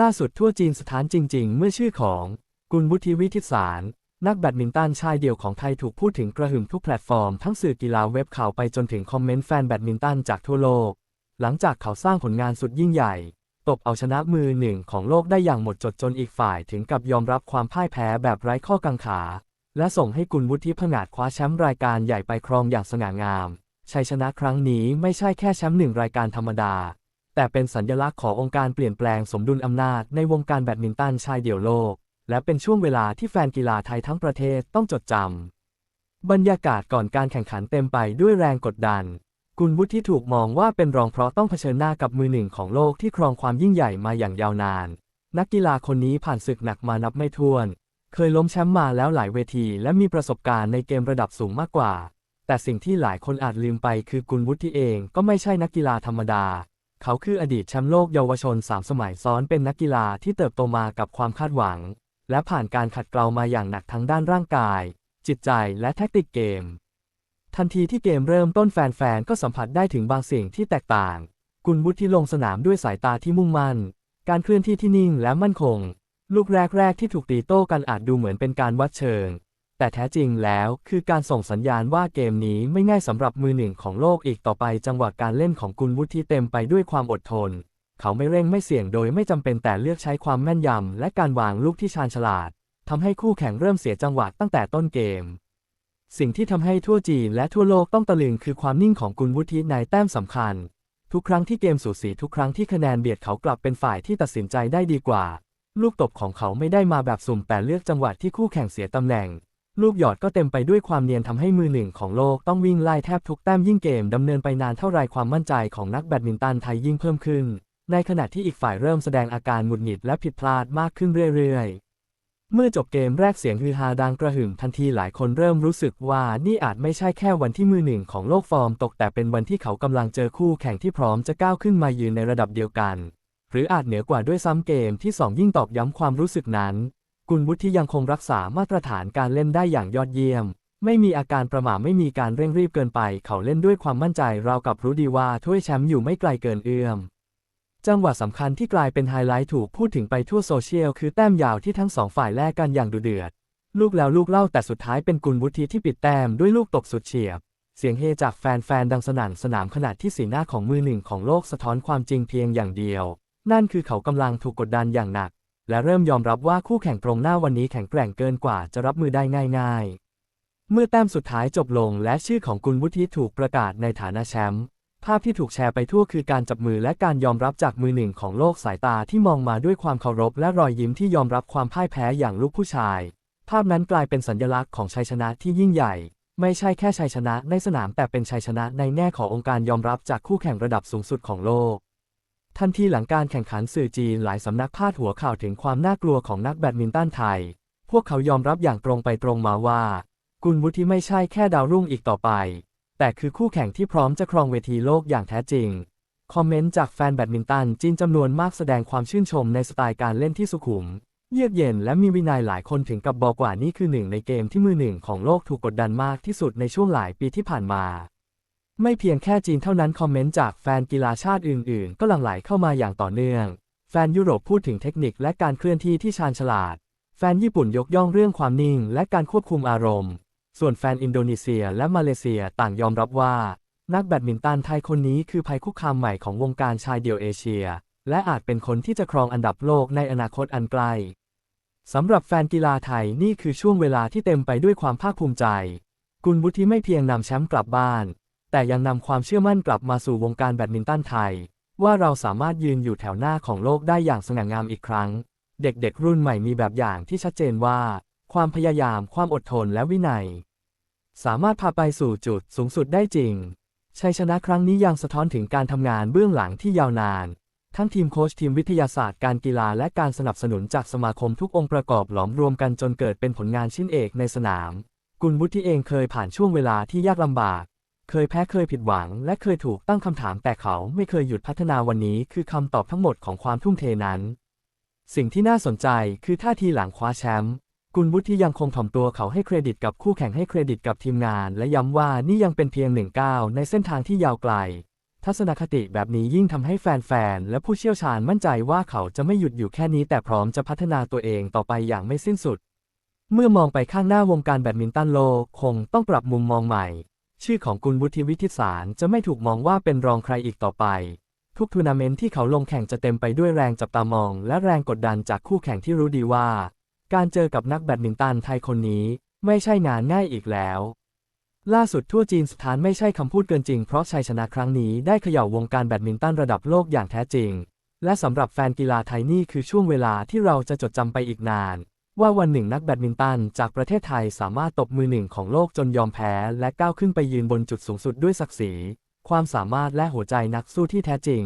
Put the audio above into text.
ล่าสุดทั่วจีนสถานจริง ๆ เมื่อชื่อของ กุลวุฒิวิทิสาร นักแบดมินตันชายเดี่ยวของไทยถูกพูดถึงกระหึ่มทุกแพลตฟอร์มทั้งสื่อกีฬาเว็บข่าวไปจนถึงคอมเมนต์แฟนแบดมินตันจากทั่วโลก หลังจากเขาสร้างผลงานสุดยิ่งใหญ่ ตบเอาชนะมือหนึ่งของโลกได้อย่างหมดจดจนอีกฝ่ายถึงกับยอมรับความพ่ายแพ้แบบไร้ข้อกังขา และส่งให้กุลวุฒิผงาดคว้าแชมป์รายการใหญ่ไปครองอย่างสง่างามชัยชนะครั้งนี้ไม่ใช่แค่แชมป์หนึ่งรายการธรรมดา แต่เป็นสัญลักษณ์ขององค์การเปลี่ยนแปลงสมดุลอำนาจในวงการแบดมินตันชายเดี่ยวโลก และเป็นช่วงเวลาที่แฟนกีฬาไทยทั้งประเทศต้องจดจำ บรรยากาศก่อนการแข่งขันเต็มไปด้วยแรงกดดัน กุลวุฒิที่ถูกมองว่าเป็นรองเพราะต้องเผชิญหน้ากับมือหนึ่งของโลกที่ครองความยิ่งใหญ่มาอย่างยาวนาน นักกีฬาคนนี้ผ่านศึกหนักมานับไม่ถ้วน เคยล้มแชมป์มาแล้วหลายเวที และมีประสบการณ์ในเกมระดับสูงมากกว่า แต่สิ่งที่หลายคนอาจลืมไปคือกุลวุฒิเองก็ไม่ใช่นักกีฬาธรรมดา เขาคืออดีตแชมป์โลกเยาวชนสามสมัยซ้อนเป็นนักกีฬาที่เติบโตมากับความคาดหวัง และผ่านการขัดเกลามาอย่างหนักทั้งด้านร่างกาย จิตใจและแท็กติกเกม ทันทีที่เกมเริ่มต้นแฟนๆ ก็สัมผัสได้ถึงบางสิ่งที่แตกต่าง กุลวุฒิลงสนามด้วยสายตาที่มุ่งมั่น การเคลื่อนที่ที่นิ่งและมั่นคง ลูกแรกๆที่ถูกตีโต้กันอาจดูเหมือนเป็นการวัดเชิง แต่แท้จริงแล้วคือการส่งสัญญาณว่าเกมนี้ไม่ง่ายสำหรับมือหนึ่งของโลกอีกต่อไปจังหวะการเล่นของกุลวุฒิเต็มไปด้วยความอดทน เขาไม่เร่งไม่เสี่ยงโดยไม่จำเป็นแต่เลือกใช้ความแม่นยำและการวางลูกที่ชาญฉลาดทำให้คู่แข่งเริ่มเสียจังหวะตั้งแต่ต้นเกม สิ่งที่ทำให้ทั่วจีนและทั่วโลกต้องตะลึงคือความนิ่งของกุลวุฒิในแต้มสำคัญ ทุกครั้งที่เกมสูสีทุกครั้งที่คะแนนเบียดเขากลับเป็นฝ่ายที่ตัดสินใจได้ดีกว่า ลูกตบของเขาไม่ได้มาแบบสุ่มแต่เลือกจังหวะที่คู่แข่งเสียตำแหน่ง ลูกหยอดก็เต็มไปด้วยความเนียนทำให้มือหนึ่งของโลกต้องวิ่งไล่แทบทุกแต้มยิ่งเกมดำเนินไปนานเท่าไรความมั่นใจของนักแบดมินตันไทยยิ่งเพิ่มขึ้น ในขณะที่อีกฝ่ายเริ่มแสดงอาการหงุดหงิดและผิดพลาดมากขึ้นเรื่อยๆเมื่อจบเกมแรกเสียงฮือฮาดังกระหึ่มทันทีหลายคนเริ่มรู้สึกว่านี่อาจไม่ใช่แค่วันที่มือหนึ่งของโลกฟอร์มตกแต่เป็นวันที่เขากำลังเจอคู่แข่งที่พร้อมจะก้าวขึ้นมายืนในระดับเดียวกัน หรืออาจเหนือกว่าด้วยซ้ำเกมที่สองยิ่งตอกย้ำความรู้สึกนั้น กุลวุฒิยังคงรักษามาตรฐานการเล่นได้อย่างยอดเยี่ยม ไม่มีอาการประหม่าไม่มีการเร่งรีบเกินไป เขาเล่นด้วยความมั่นใจราวกับรู้ดีว่าถ้วยแชมป์อยู่ไม่ไกลเกินเอื้อม จังหวะสำคัญที่กลายเป็นไฮไลท์ถูกพูดถึงไปทั่วโซเชียลคือแต้มยาวที่ทั้งสองฝ่ายแลกกันอย่างดุเดือด ลูกแล้วลูกเล่าแต่สุดท้ายเป็นกุลวุฒิที่ปิดแต้มด้วยลูกตบสุดเฉียบ เสียงเฮจากแฟนๆดังสนั่นสนามขณะที่สีหน้าของมือหนึ่งของโลกสะท้อนความจริงเพียงอย่างเดียว นั่นคือเขากำลังถูกกดดันอย่างหนัก และเริ่มยอมรับว่าคู่แข่งตรงหน้าวันนี้แข็งแกร่งเกินกว่าจะรับมือได้ง่ายๆ เมื่อแต้มสุดท้ายจบลงและชื่อของกุลวุฒิถูกประกาศในฐานะแชมป์ภาพที่ถูกแชร์ไปทั่วคือการจับมือและการยอมรับจากมือหนึ่งของโลกสายตาที่มองมาด้วยความเคารพและรอยยิ้มที่ยอมรับความพ่ายแพ้อย่างลูกผู้ชาย ภาพนั้นกลายเป็นสัญลักษณ์ของชัยชนะที่ยิ่งใหญ่ ไม่ใช่แค่ชัยชนะในสนามแต่เป็นชัยชนะในแง่ขององค์การยอมรับจากคู่แข่งระดับสูงสุดของโลก ทันทีหลังการแข่งขันสื่อจีนหลายสำนักพาดหัวข่าวถึงความน่ากลัวของนักแบดมินตันไทย พวกเขายอมรับอย่างตรงไปตรงมาว่า กุลวุฒิไม่ใช่แค่ดาวรุ่งอีกต่อไป แต่คือคู่แข่งที่พร้อมจะครองเวทีโลกอย่างแท้จริง คอมเมนต์จากแฟนแบดมินตันจีนจำนวนมากแสดงความชื่นชมในสไตล์การเล่นที่สุขุม เยือกเย็นและมีวินัยหลายคนถึงกับบอกว่านี่คือหนึ่งในเกมที่มือหนึ่งของโลกถูกกดดันมากที่สุดในช่วงหลายปีที่ผ่านมา ไม่เพียงแค่จีนเท่านั้นคอมเมนต์จากแฟนกีฬาชาติอื่น ๆ ก็หลั่งไหลเข้ามาอย่างต่อเนื่อง แฟนยุโรปพูดถึงเทคนิคและการเคลื่อนที่ที่ชาญฉลาด แฟนญี่ปุ่นยกย่องเรื่องความนิ่งและการควบคุมอารมณ์ ส่วนแฟนอินโดนีเซียและมาเลเซียต่างยอมรับว่า นักแบดมินตันไทยคนนี้คือภัยคุกคามใหม่ของวงการชายเดี่ยวเอเชีย และอาจเป็นคนที่จะครองอันดับโลกในอนาคตอันไกลสำหรับแฟนกีฬาไทยนี่คือช่วงเวลาที่เต็มไปด้วยความภาคภูมิใจ กุลวุฒิไม่เพียงนำแชมป์กลับบ้าน แต่ยังนำความเชื่อมั่นกลับมาสู่วงการแบดมินตันไทย ว่าเราสามารถยืนอยู่แถวหน้าของโลกได้อย่างสง่างามอีกครั้ง เด็กๆรุ่นใหม่มีแบบอย่างที่ชัดเจนว่า ความพยายาม ความอดทนและวินัย สามารถพาไปสู่จุดสูงสุดได้จริงชัยชนะครั้งนี้ยังสะท้อนถึงการทำงานเบื้องหลังที่ยาวนาน ทั้งทีมโค้ชทีมวิทยาศาสตร์การกีฬาและการสนับสนุนจากสมาคมทุกองค์ประกอบหลอมรวมกันจนเกิดเป็นผลงานชิ้นเอกในสนาม กุลวุฒิเองเคยผ่านช่วงเวลาที่ยากลำบาก เคยแพ้เคยผิดหวัง และเคยถูกตั้งคำถามแต่เขาไม่เคยหยุดพัฒนาวันนี้คือคำตอบทั้งหมดของความทุ่มเทนั้น สิ่งที่น่าสนใจคือท่าทีหลังคว้าแชมป์กุลวุฒิยังคงถ่อมตัวเขาให้เครดิตกับคู่แข่งให้เครดิตกับทีมงาน และย้ำว่านี่ยังเป็นเพียงหนึ่งก้าวในเส้นทางที่ยาวไกลททัศนคติแบบนี้ยิ่งทำให้แฟนๆและผู้เชี่ยวชาญมั่นใจว่าเขาจะไม่หยุดอยู่แค่นี้ แต่พร้อมจะพัฒนาตัวเองต่อไปอย่างไม่สิ้นสุด เมื่อมองไปข้างหน้าวงการแบดมินตันโลกคงต้องปรับมุมมองใหม่ ชื่อของกุลวุฒิวิทิสารจะไม่ถูกมองว่าเป็นรองใครอีกต่อไป ทุกทัวร์นาเมนต์ที่เขาลงแข่งจะเต็มไปด้วยแรงจับตามอง และแรงกดดันจากคู่แข่งที่รู้ดีว่า การเจอกับนักแบดมินตันไทยคนนี้ไม่ใช่งานง่ายอีกแล้ว ล่าสุดทั่วจีนสถานไม่ใช่คำพูดเกินจริงเพราะชัยชนะครั้งนี้ได้เขย่าวงการแบดมินตันระดับโลกอย่างแท้จริง และสำหรับแฟนกีฬาไทยนี่คือช่วงเวลาที่เราจะจดจำไปอีกนาน ว่าวันหนึ่งนักแบดมินตันจากประเทศไทยสามารถตบมือหนึ่งของโลกจนยอมแพ้ และก้าวขึ้นไปยืนบนจุดสูงสุดด้วยศักดิ์ศรี ความสามารถและหัวใจนักสู้ที่แท้จริง